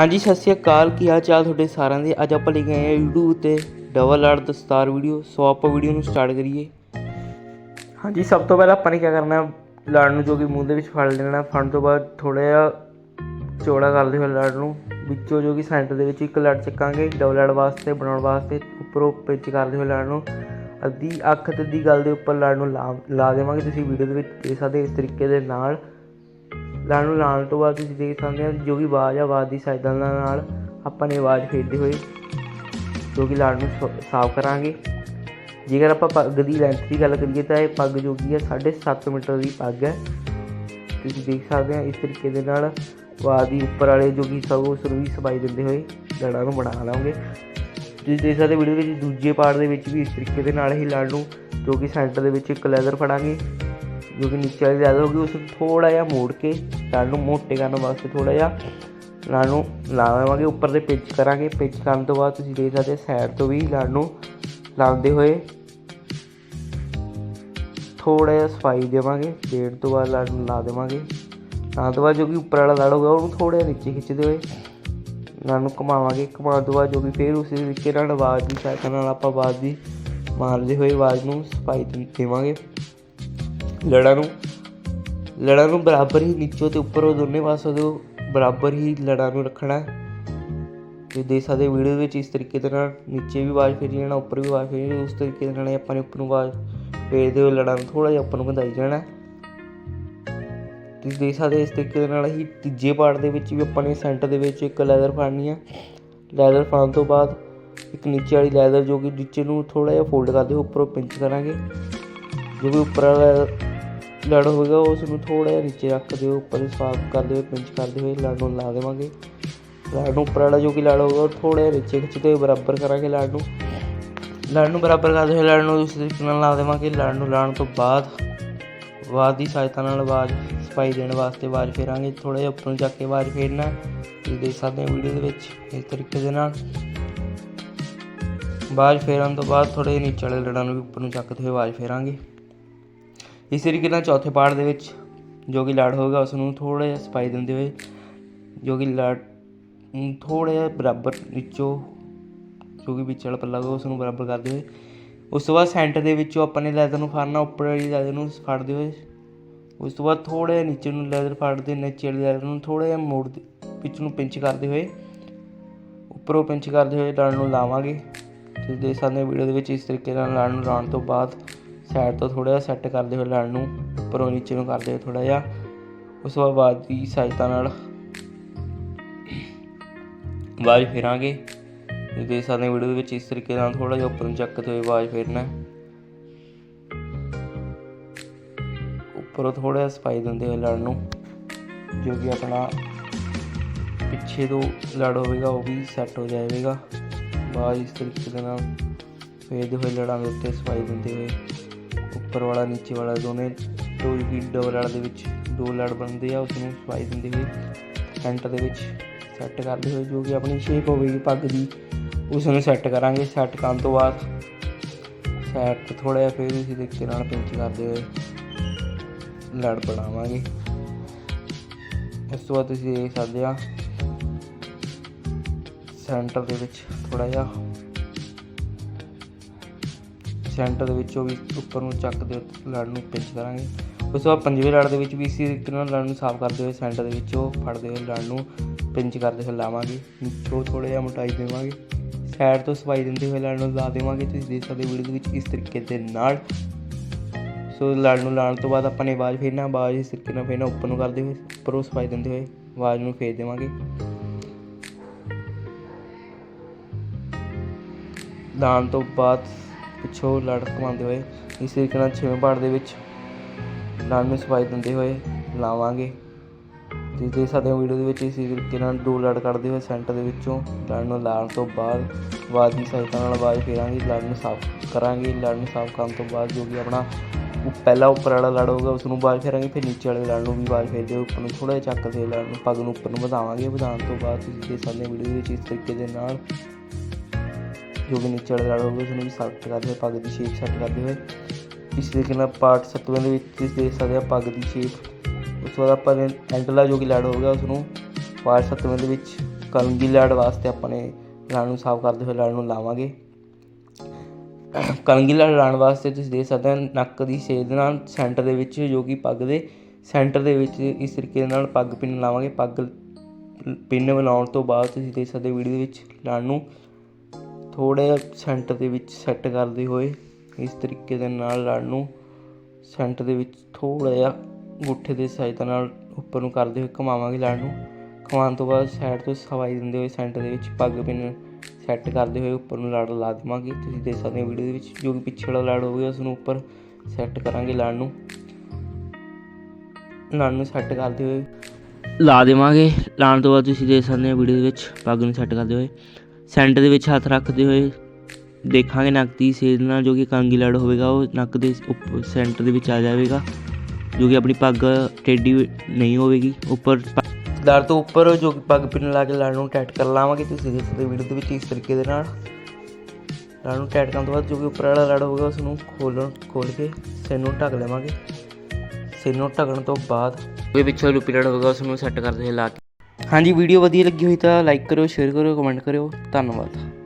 ਹਾਂਜੀ, ਸਤਿ ਸ਼੍ਰੀ ਅਕਾਲ। ਕੀ ਹਾਲ ਚਾਲ ਤੁਹਾਡੇ ਸਾਰਿਆਂ ਦੇ? ਅੱਜ ਆਪਾਂ ਲੈ ਕੇ ਆਏ ਹਾਂ YouTube ਤੇ ਡਬਲ ਆਰਟ ਦਸਤਾਰ ਵੀਡੀਓ ਸੋ ਆਪਾਂ ਵੀਡੀਓ ਨੂੰ ਸਟਾਰਟ ਕਰੀਏ। ਹਾਂਜੀ, ਸਭ ਤੋਂ ਪਹਿਲਾਂ ਆਪਾਂ ਨੇ ਕੀ ਕਰਨਾ? ਲੜ ਨੂੰ ਜੋ ਕਿ ਮੂੰਹ ਦੇ ਵਿੱਚ ਫੜ ਲੈਣਾ, ਫੜਨ ਤੋਂ ਬਾਅਦ ਥੋੜਾ ਜਿਹਾ ਚੌੜਾ ਕਰਦੇ ਹੋਏ ਲੜ ਨੂੰ। ਵਿੱਚੋਂ ਜੋ ਕਿ ਸੈਂਟਰ ਦੇ ਵਿੱਚ ਇੱਕ ਲੜ ਚੱਕਾਂਗੇ ਡਬਲ ਲੜ ਵਾਸਤੇ, ਬਣਾਉਣ ਵਾਸਤੇ, ਉੱਪਰੋਂ ਪਿੰਚ ਕਰਦੇ ਹੋਏ ਲੜ ਨੂੰ। ਅੱਧੀ ਅੱਖ ਤੇ ਅੱਧੀ ਗੱਲ ਦੇ ਉੱਪਰ ਲੜ ਨੂੰ ਲਾ ਲਾ ਦੇਵਾਂਗੇ। ਤੁਸੀਂ ਵੀਡੀਓ ਦੇ ਵਿੱਚ ਦੇਖ ਸਕਦੇ ਇਸ ਤਰੀਕੇ ਦੇ ਨਾਲ। ਲੜ ਨੂੰ ਲਾਉਣ ਤੋਂ ਬਾਅਦ ਤੁਸੀਂ ਦੇਖ ਸਕਦੇ ਹੋ ਜੋ ਵੀ ਆਵਾਜ਼ ਆ, ਆਵਾਜ਼ ਦੀ ਸਹਾਇਤਾ ਨਾਲ ਆਪਾਂ ਨੇ ਆਵਾਜ਼ ਫੇਰਦੇ ਹੋਏ ਜੋ ਕਿ ਲਾੜ ਨੂੰ ਸ- ਸਾਫ਼ ਕਰਾਂਗੇ। ਜੇਕਰ ਆਪਾਂ ਪੱਗ ਦੀ ਲੈਂਥ ਦੀ ਗੱਲ ਕਰੀਏ ਤਾਂ ਇਹ ਪੱਗ ਜੋ ਕਿ ਹੈ 7.5 ਮੀਟਰ ਦੀ ਪੱਗ ਹੈ। ਤੁਸੀਂ ਦੇਖ ਸਕਦੇ ਹੋ ਇਸ ਤਰੀਕੇ ਦੇ ਨਾਲ ਆਵਾਜ਼ ਦੀ ਉੱਪਰ ਵਾਲੇ ਜੋ ਕਿ ਸਭ ਉਸ ਨੂੰ ਵੀ ਸਫ਼ਾਈ ਦਿੰਦੇ ਹੋਏ ਲੜਾਂ ਨੂੰ ਬਣਾ ਲਾਂਗੇ। ਤੁਸੀਂ ਦੇਖ ਸਕਦੇ ਵੀਡੀਓ ਵਿੱਚ ਦੂਜੇ ਪਾਰਟ ਦੇ ਵਿੱਚ ਵੀ ਇਸ ਤਰੀਕੇ ਦੇ ਨਾਲ ਹੀ ਲੜ ਨੂੰ ਜੋ ਕਿ ਸੈਂਟਰ ਦੇ ਵਿੱਚ ਇੱਕ ਲੈਦਰ ਫੜਾਂਗੇ। ਜੋ ਕਿ ਨੀਚੇ ਵਾਲੀ ਲੈਦਰ ਹੋਗੀ ਉਸ ਨੂੰ ਥੋੜਾ ਜਿਹਾ ਮੋੜ ਕੇ ਲੜ ਨੂੰ ਮੋਟੇ ਕਰਨ ਵਾਸਤੇ ਥੋੜਾ ਜਿਹਾ ਲੜ ਨੂੰ ਲਾਵਾਂਗੇ, ਉੱਪਰ ਦੇ ਪਿੰਚ ਕਰਾਂਗੇ। ਪਿੰਚ ਕਰਨ ਤੋਂ ਬਾਅਦ ਤੁਸੀਂ ਦੇਖ ਸਕਦੇ ਸਾਈਡ ਤੋਂ ਵੀ ਲੜ ਨੂੰ ਲਾਉਂਦੇ ਹੋਏ ਥੋੜਾ ਜਿਹਾ ਸਫ਼ਾਈ ਦੇਵਾਂਗੇ। ਦੇਣ ਤੋਂ ਬਾਅਦ ਲੜ ਨੂੰ ਲਾ ਦੇਵਾਂਗੇ। ਲਾਉਣ ਤੋਂ ਬਾਅਦ ਜੋ ਕਿ ਉੱਪਰ ਵਾਲਾ ਲੜ ਹੋਗਾ ਉਹਨੂੰ ਥੋੜਾ ਜਿਹਾ ਨੀਚੇ ਖਿੱਚਦੇ ਹੋਏ ਲੜ ਨੂੰ ਘੁਮਾਵਾਂਗੇ। ਘੁਮਾਉਣ ਤੋਂ ਬਾਅਦ ਜੋ ਕਿ ਫੇਰ ਉਸੇ ਤਰੀਕੇ ਨਾਲ ਆਵਾਜ਼ ਦੀ ਸਹਾਇਤਾ ਨਾਲ ਆਪਾਂ ਆਵਾਜ਼ ਦੀ ਮਾਰਦੇ ਹੋਏ ਆਵਾਜ਼ ਨੂੰ ਸਫ਼ਾਈ ਦੇਵਾਂਗੇ। ਲੜਾਂ ਨੂੰ ਲੜਾਂ ਨੂੰ ਬਰਾਬਰ ਹੀ ਨੀਚੋਂ ਤੇ ਉੱਪਰੋਂ ਦੋਨੇ ਪਾਸੋਂ ਤੋਂ ਬਰਾਬਰ ਹੀ ਲੜਾਂ ਨੂੰ ਰੱਖਣਾ ਹੈ। ਤੇ ਦੇ ਸਕਦੇ ਵੀਡੀਓ ਵਿੱਚ ਇਸ ਤਰੀਕੇ ਦੇ ਨਾਲ ਨੀਚੇ ਵੀ ਆਵਾਜ਼ ਫੇਰੀ ਜਾਣਾ, ਉੱਪਰ ਵੀ ਆਵਾਜ਼ ਫੇਰੀ ਜਾਣੀ, ਉਸ ਤਰੀਕੇ ਦੇ ਨਾਲ ਆਪਾਂ ਨੇ ਉੱਪਰ ਨੂੰ ਆਵਾਜ਼ ਫੇਰਦੇ ਹੋਏ ਲੜਾਂ ਨੂੰ ਥੋੜਾ ਜਿਹਾ ਉੱਪਰ ਨੂੰ ਵਧਾਈ ਜਾਣਾ ਹੈ। ਤੁਸੀਂ ਦੇਖ ਸਕਦੇ ਇਸ ਤਰੀਕੇ ਦੇ ਨਾਲ ਹੀ ਤੀਜੇ ਪਾਰਟ ਦੇ ਵਿੱਚ ਵੀ ਆਪਾਂ ਨੇ ਸੈਂਟਰ ਦੇ ਵਿੱਚ ਇੱਕ ਲੈਦਰ ਫੜਨੀ ਹੈ। ਲੈਦਰ ਫੜਨ ਤੋਂ ਬਾਅਦ ਇੱਕ ਨੀਚੇ ਵਾਲੀ ਲੈਦਰ ਜੋ ਕਿ ਨੀਚੇ ਨੂੰ ਥੋੜਾ ਜਿਹਾ ਫੋਲਡ ਕਰਦੇ ਹੋਏ ਉੱਪਰੋਂ ਪਿੰਚ ਕਰਾਂਗੇ। ਜੋ ਵੀ ਉੱਪਰ ਵਾਲਾ ਲੜ ਹੋਵੇਗਾ ਉਸ ਨੂੰ ਥੋੜਾ ਜਿਹਾ ਨੀਚੇ ਰੱਖ ਦਿਓ, ਉੱਪਰ ਸਾਫ਼ ਕਰਦੇ ਹੋਏ ਪਿੰਚ ਕਰਦੇ ਹੋਏ ਲੜ ਨੂੰ ਲਾ ਦੇਵਾਂਗੇ। ਲੜ ਨੂੰ ਉੱਪਰ ਵਾਲਾ ਜੋ ਕਿ ਲੜ ਹੋਵੇਗਾ ਉਹ ਥੋੜਾ ਜਿਹਾ ਨੀਚੇ ਖਿੱਚਦੇ ਹੋਏ ਬਰਾਬਰ ਕਰਾਂਗੇ ਲੜ ਨੂੰ। ਲੜ ਨੂੰ ਬਰਾਬਰ ਕਰਦੇ ਹੋਏ ਲੜ ਨੂੰ ਉਸ ਤਰੀਕੇ ਨਾਲ ਲਾ ਦੇਵਾਂਗੇ, ਲੜ ਨੂੰ ਲਾਉਣ ਤੋਂ ਬਾਅਦ ਆਵਾਜ਼ ਦੀ ਸਹਾਇਤਾ ਨਾਲ ਆਵਾਜ਼ ਸਫ਼ਾਈ ਦੇਣ ਵਾਸਤੇ ਆਵਾਜ਼ ਫੇਰਾਂਗੇ ਥੋੜਾ ਜਿਹਾ ਉੱਪਰ ਨੂੰ ਜਾ ਕੇ ਆਵਾਜ਼ ਫੇਰਨਾ ਤੁਸੀਂ ਦੇਖ ਸਕਦੇ ਹੋ ਵੀਡੀਓ ਦੇ ਵਿੱਚ ਇਸ ਤਰੀਕੇ ਦੇ ਨਾਲ। ਆਵਾਜ਼ ਫੇਰਨ ਤੋਂ ਬਾਅਦ ਥੋੜੇ ਨੀਚੇ ਵਾਲੇ ਲੜਾਂ ਨੂੰ ਵੀ ਉੱਪਰ ਨੂੰ ਚੱਕਦੇ ਹੋਏ ਆਵਾਜ਼ ਫੇਰਾਂਗੇ। ਇਸ ਤਰੀਕੇ ਨਾਲ ਚੌਥੇ ਪਾਰਟ ਦੇ ਵਿੱਚ ਜੋ ਕਿ ਲੜ ਹੋਵੇਗਾ ਉਸ ਨੂੰ ਥੋੜਾ ਜਿਹਾ ਸਫ਼ਾਈ ਦਿੰਦੇ ਹੋਏ, ਜੋ ਕਿ ਲੜ ਨੂੰ ਥੋੜਾ ਜਿਹਾ ਬਰਾਬਰ ਨੀਚੋਂ ਜੋ ਕਿ ਵਿੱਚ ਵਾਲਾ ਪੱਲਾ ਹੋਵੇ ਉਸ ਨੂੰ ਬਰਾਬਰ ਕਰਦੇ ਹੋਏ, ਉਸ ਤੋਂ ਬਾਅਦ ਸੈਂਟਰ ਦੇ ਵਿੱਚੋਂ ਆਪਾਂ ਨੇ ਲੈਦਰ ਨੂੰ ਫੜਨਾ, ਉੱਪਰ ਵਾਲੀ ਲੈਦਰ ਨੂੰ ਫੜਦੇ ਹੋਏ, ਉਸ ਤੋਂ ਬਾਅਦ ਥੋੜਾ ਜਿਹਾ ਨੀਚੇ ਨੂੰ ਲੈਦਰ ਫੜਦੇ, ਨੀਚੇ ਵਾਲੀ ਲੈਦਰ ਨੂੰ ਥੋੜਾ ਜਿਹਾ ਮੋੜਦੇ ਵਿੱਚ ਨੂੰ ਪਿੰਚ ਕਰਦੇ ਹੋਏ, ਉੱਪਰੋਂ ਪਿੰਚ ਕਰਦੇ ਹੋਏ ਲੜ ਨੂੰ ਲਾਵਾਂਗੇ। ਤੁਸੀਂ ਦੇਖ ਸਕਦੇ ਹੋ ਵੀਡੀਓ ਦੇ ਵਿੱਚ ਇਸ ਤਰੀਕੇ ਨਾਲ ਲੜ ਨੂੰ ਲਾਉਣ ਤੋਂ ਬਾਅਦ ਸਾਈਡ ਤੋਂ ਥੋੜਾ ਜਿਹਾ ਸੈੱਟ ਕਰਦੇ ਹੋਏ ਲੜ ਨੂੰ ਉੱਪਰੋਂ ਨੀਚੇ ਨੂੰ ਕਰਦੇ ਹੋਏ ਥੋੜਾ ਜਿਹਾ। ਉਸ ਤੋਂ ਬਾਅਦ ਆਵਾਜ਼ ਦੀ ਸਹਾਇਤਾ ਨਾਲ ਆਵਾਜ਼ ਫੇਰਾਂਗੇ। ਤੁਸੀਂ ਦੇਖ ਸਕਦੇ ਹੋ ਵੀਡੀਓ ਦੇ ਵਿੱਚ ਇਸ ਤਰੀਕੇ ਨਾਲ ਥੋੜਾ ਜਿਹਾ ਉੱਪਰ ਨੂੰ ਚੱਕਦੇ ਹੋਏ ਆਵਾਜ਼ ਫੇਰਨਾ। ਉੱਪਰੋਂ ਥੋੜਾ ਜਿਹਾ ਸਫ਼ਾਈ ਦਿੰਦੇ ਹੋਏ ਲੜ ਨੂੰ, ਜੋ ਕਿ ਆਪਣਾ ਪਿੱਛੇ ਤੋਂ ਲੜ ਹੋਵੇਗਾ, ਉਹ ਵੀ ਸੈੱਟ ਹੋ ਜਾਵੇਗਾ। ਬਾਅਦ ਇਸ ਤਰੀਕੇ ਦੇ ਨਾਲ ਫੇਰਦੇ ਹੋਏ ਲੜਾਂ ਦੇ ਉੱਤੇ ਸਫ਼ਾਈ ਦਿੰਦੇ ਹੋਏ। ਉੱਪਰ ਵਾਲਾ, ਨੀਚੇ ਵਾਲਾ ਦੋਨੇ ਦੋ ਵੀ ਡਬਲ ਲੜ ਦੇ ਵਿੱਚ ਦੋ ਲੜ ਬਣਦੇ ਆ ਉਸ ਨੂੰ ਸਫ਼ਾਈ ਦਿੰਦੇ ਹੋਏ ਸੈਂਟਰ ਦੇ ਵਿੱਚ ਸੈੱਟ ਕਰਦੇ ਹੋਏ, ਜੋ ਕਿ ਆਪਣੀ ਸ਼ੇਪ ਹੋਵੇਗੀ ਪੱਗ ਦੀ ਉਸ ਨੂੰ ਸੈੱਟ ਕਰਾਂਗੇ। ਸੈੱਟ ਕਰਨ ਤੋਂ ਬਾਅਦ ਸੈੱਟ ਥੋੜਾ ਜਿਹਾ ਫੇਰ ਉਸੇ ਤਰੀਕੇ ਨਾਲ ਪਿੰਚ ਕਰਦੇ ਹੋਏ ਲੜ ਬਣਾਵਾਂਗੇ। ਇਸ ਤੋਂ ਬਾਅਦ ਤੁਸੀਂ ਦੇਖ ਸਕਦੇ ਆ ਸੈਂਟਰ ਦੇ ਵਿੱਚ ਥੋੜਾ ਜਿਹਾ ਸੈਂਟਰ ਦੇ ਵਿੱਚੋਂ ਵੀ ਉੱਪਰ ਨੂੰ ਚੱਕ ਦੇ ਲੜ ਨੂੰ ਪਿੰਚ ਕਰਾਂਗੇ। ਉਸ ਤੋਂ ਬਾਅਦ ਪੰਜਵੇਂ ਲੜ ਦੇ ਵਿੱਚ ਵੀ ਇਸੇ ਤਰੀਕੇ ਨਾਲ ਲੜ ਨੂੰ ਸਾਫ਼ ਕਰਦੇ ਹੋਏ ਸੈਂਟਰ ਦੇ ਵਿੱਚੋਂ ਫੜਦੇ ਹੋਏ ਲੜ ਨੂੰ ਪਿੰਚ ਕਰਦੇ ਹੋਏ ਲਾਵਾਂਗੇ। ਨੀਚੋਂ ਥੋੜਾ ਜਿਹਾ ਮੋਟਾਈ ਦੇਵਾਂਗੇ। ਸਾਈਡ ਤੋਂ ਸਫ਼ਾਈ ਦਿੰਦੇ ਹੋਏ ਲੜ ਨੂੰ ਲਾ ਦੇਵਾਂਗੇ। ਤੁਸੀਂ ਦੇਖ ਸਕਦੇ ਵੀਡੀਓ ਦੇ ਵਿੱਚ ਇਸ ਤਰੀਕੇ ਦੇ ਨਾਲ। ਸੋ ਲੜ ਨੂੰ ਲਾਉਣ ਤੋਂ ਬਾਅਦ ਆਪਾਂ ਨੇ ਆਵਾਜ਼ ਫੇਰਨਾ, ਆਵਾਜ਼ ਇਸ ਤਰੀਕੇ ਨਾਲ ਫੇਰਨਾ, ਉੱਪਰ ਨੂੰ ਕਰਦੇ ਹੋਏ, ਉੱਪਰੋਂ ਸਫ਼ਾਈ ਦਿੰਦੇ ਹੋਏ ਆਵਾਜ਼ ਨੂੰ ਫੇਰ ਦੇਵਾਂਗੇ। ਲਾਉਣ ਤੋਂ ਬਾਅਦ ਪਿੱਛੋਂ ਲੜ ਘੁਮਾਉਂਦੇ ਹੋਏ, ਇਸ ਤਰੀਕੇ ਨਾਲ ਛੇਵੇਂ ਪਾਰਟ ਦੇ ਵਿੱਚ ਲੜ ਨੂੰ ਸਫ਼ਾਈ ਦਿੰਦੇ ਹੋਏ ਲਾਵਾਂਗੇ। ਤੁਸੀਂ ਦੇ ਸਕਦੇ ਵੀਡੀਓ ਦੇ ਵਿੱਚ ਇਸੇ ਤਰੀਕੇ ਨਾਲ ਦੋ ਲੜ ਕੱਢਦੇ ਹੋਏ ਸੈਂਟਰ ਦੇ ਵਿੱਚੋਂ ਲੜ ਨੂੰ ਲਾਉਣ ਤੋਂ ਬਾਅਦ ਆਵਾਜ਼ ਦੀ ਸਹਾਇਤਾ ਨਾਲ ਆਵਾਜ਼ ਫੇਰਾਂਗੇ, ਲੜ ਨੂੰ ਸਾਫ਼ ਕਰਾਂਗੇ, ਲੜ ਨੂੰ ਸਾਫ਼ ਕਰਨ ਤੋਂ ਬਾਅਦ ਜੋ ਕਿ ਆਪਣਾ ਉਹ ਪਹਿਲਾ ਉੱਪਰ ਵਾਲਾ ਲੜ ਹੋਊਗਾ ਉਸ ਨੂੰ ਆਵਾਜ਼ ਫੇਰਾਂਗੇ, ਫਿਰ ਨੀਚੇ ਵਾਲੇ ਲੜ ਨੂੰ ਵੀ ਆਵਾਜ਼ ਫੇਰਦੇ ਹੋਏ ਉੱਪਰ ਨੂੰ ਥੋੜਾ ਜਿਹਾ ਚੱਕਦੇ ਲੜ ਨੂੰ, ਪੱਗ ਨੂੰ ਉੱਪਰ ਨੂੰ ਵਧਾਵਾਂਗੇ, ਵਧਾਉਣ ਤੋਂ ਬਾਅਦ ਤੁਸੀਂ ਦੇਖ ਸਕਦੇ ਵੀਡੀਓ ਦੇ ਵਿੱਚ ਇਸ ਤਰੀਕੇ ਦੇ ਨਾਲ ਜੋ ਕਿ ਨੀਚੇ ਵਾਲਾ ਲੜ ਹੋਊਗਾ ਉਸ ਨੂੰ ਵੀ ਸੈੱਟ ਕਰਦੇ ਹੋਏ ਪੱਗ ਦੀ ਸ਼ੇਪ ਸੈੱਟ ਕਰਦੇ ਹੋਏ ਇਸ ਤਰੀਕੇ ਨਾਲ ਪਾਰਟ ਸੱਤਵੇਂ ਦੇ ਵਿੱਚ ਤੁਸੀਂ ਦੇਖ ਸਕਦੇ ਆ ਪੱਗ ਦੀ ਸ਼ੇਪ ਉਸ ਤੋਂ ਬਾਅਦ ਆਪਾਂ ਨੇ ਐਂਡਲਾ ਜੋ ਕਿ ਲੜ ਹੋਊਗਾ ਉਸ ਨੂੰ ਪਾਰਟ ਸੱਤਵੇਂ ਦੇ ਵਿੱਚ ਕਲਗੀ ਲੜ ਵਾਸਤੇ ਆਪਾਂ ਨੇ ਲੜ ਨੂੰ ਸਾਫ਼ ਕਰਦੇ ਹੋਏ ਲੜ ਨੂੰ ਲਾਵਾਂਗੇ। ਕਲੰਗੀ ਲੜ ਲਾਉਣ ਵਾਸਤੇ ਤੁਸੀਂ ਦੇਖ ਸਕਦੇ ਹੋ ਨੱਕ ਦੀ ਛੇਦ ਨਾਲ ਸੈਂਟਰ ਦੇ ਵਿੱਚ ਜੋ ਕਿ ਪੱਗ ਦੇ ਸੈਂਟਰ ਦੇ ਵਿੱਚ ਇਸ ਤਰੀਕੇ ਨਾਲ ਪੱਗ ਪਿੰਨ ਲਾਵਾਂਗੇ। ਪੱਗ ਪਿੰਨ ਲਾਉਣ ਤੋਂ ਬਾਅਦ ਤੁਸੀਂ ਦੇਖ ਸਕਦੇ ਵੀਡੀਓ ਦੇ ਵਿੱਚ ਲੜ ਨੂੰ ਥੋੜ੍ਹਾ ਜਿਹਾ ਸੈਂਟਰ ਦੇ ਵਿੱਚ ਸੈੱਟ ਕਰਦੇ ਹੋਏ, ਇਸ ਤਰੀਕੇ ਦੇ ਨਾਲ ਲੜ ਨੂੰ ਸੈਂਟਰ ਦੇ ਵਿੱਚ ਥੋੜ੍ਹਾ ਜਿਹਾ ਗੁੱਠੇ ਦੇ ਸਹਾਇਤਾ ਨਾਲ ਉੱਪਰ ਨੂੰ ਕਰਦੇ ਹੋਏ ਘੁਮਾਵਾਂਗੇ ਲੜ ਨੂੰ ਘੁਮਾਉਣ ਤੋਂ ਬਾਅਦ ਸਾਈਡ ਤੋਂ ਸਵਾਈ ਦਿੰਦੇ ਹੋਏ ਸੈਂਟਰ ਦੇ ਵਿੱਚ ਪੱਗ ਪਿੰਨ ਸੈੱਟ ਕਰਦੇ ਹੋਏ ਉੱਪਰ ਨੂੰ ਲੜ ਲਾ ਦੇਵਾਂਗੇ। ਤੁਸੀਂ ਦੇਖ ਸਕਦੇ ਹੋ ਵੀਡੀਓ ਦੇ ਵਿੱਚ, ਜੋ ਕਿ ਪਿੱਛੇ ਵਾਲਾ ਲੜ ਹੋਵੇਗਾ ਉਸ ਨੂੰ ਉੱਪਰ ਸੈੱਟ ਕਰਾਂਗੇ ਲੜ ਨੂੰ ਲੜ ਨੂੰ ਸੈੱਟ ਕਰਦੇ ਹੋਏ ਲਾ ਦੇਵਾਂਗੇ। ਲਾਉਣ ਤੋਂ ਬਾਅਦ ਤੁਸੀਂ ਦੇਖ ਸਕਦੇ ਹੋ ਵੀਡੀਓ ਦੇ ਵਿੱਚ ਪੱਗ ਨੂੰ ਸੈੱਟ ਕਰਦੇ ਹੋਏ। ਸੈਂਟਰ ਦੇ ਵਿੱਚ ਹੱਥ ਰੱਖਦੇ ਹੋਏ ਦੇਖਾਂਗੇ ਨੱਕ ਦੀ ਸੇਧ ਨਾਲ ਜੋ ਕਿ ਕਾਂਗੀ ਲੜ ਹੋਵੇਗਾ ਉਹ ਨੱਕ ਦੇ ਉੱਪਰ ਸੈਂਟਰ ਦੇ ਵਿੱਚ ਆ ਜਾਵੇਗਾ ਜੋ ਕਿ ਆਪਣੀ ਪੱਗ ਟੇਢੀ ਨਹੀਂ ਹੋਵੇਗੀ ਉੱਪਰ ਦਰ ਤੋਂ ਉੱਪਰ ਜੋ ਕਿ ਪੱਗ ਪਿੰਨ ਲਾ ਕੇ ਲੜ ਨੂੰ ਟਾਈਟ ਕਰ ਲਾਵਾਂਗੇ ਤੁਸੀਂ ਦੇਖ ਸਕਦੇ ਵੀਡੀਓ ਦੇ ਵਿੱਚ ਇਸ ਤਰੀਕੇ ਦੇ ਨਾਲ ਲੜ ਨੂੰ ਟਾਈਟ ਕਰਨ ਤੋਂ ਬਾਅਦ ਜੋ ਕਿ ਉੱਪਰ ਵਾਲਾ ਲੜ ਹੋਵੇਗਾ ਉਸ ਨੂੰ ਖੋਲਣ ਖੋਲ ਕੇ ਸਿਰ ਨੂੰ ਢੱਕ ਲਵਾਂਗੇ। ਸਿਰ ਨੂੰ ਢੱਕਣ ਤੋਂ ਬਾਅਦ ਉਹਦੇ ਪਿੱਛੇ ਲੁਪੀ ਲੜ ਹੋਵੇਗਾ ਉਸ ਨੂੰ ਸੈੱਟ ਕਰਦੇ ਹੋਏ ਲਾ ਕੇ ਹਾਂਜੀ ਵੀਡੀਓ ਵਧੀਆ ਲੱਗੀ ਹੋਈ ਤਾਂ ਲਾਈਕ ਕਰਿਓ ਸ਼ੇਅਰ ਕਰਿਓ ਕਮੈਂਟ ਕਰਿਓ। ਧੰਨਵਾਦ।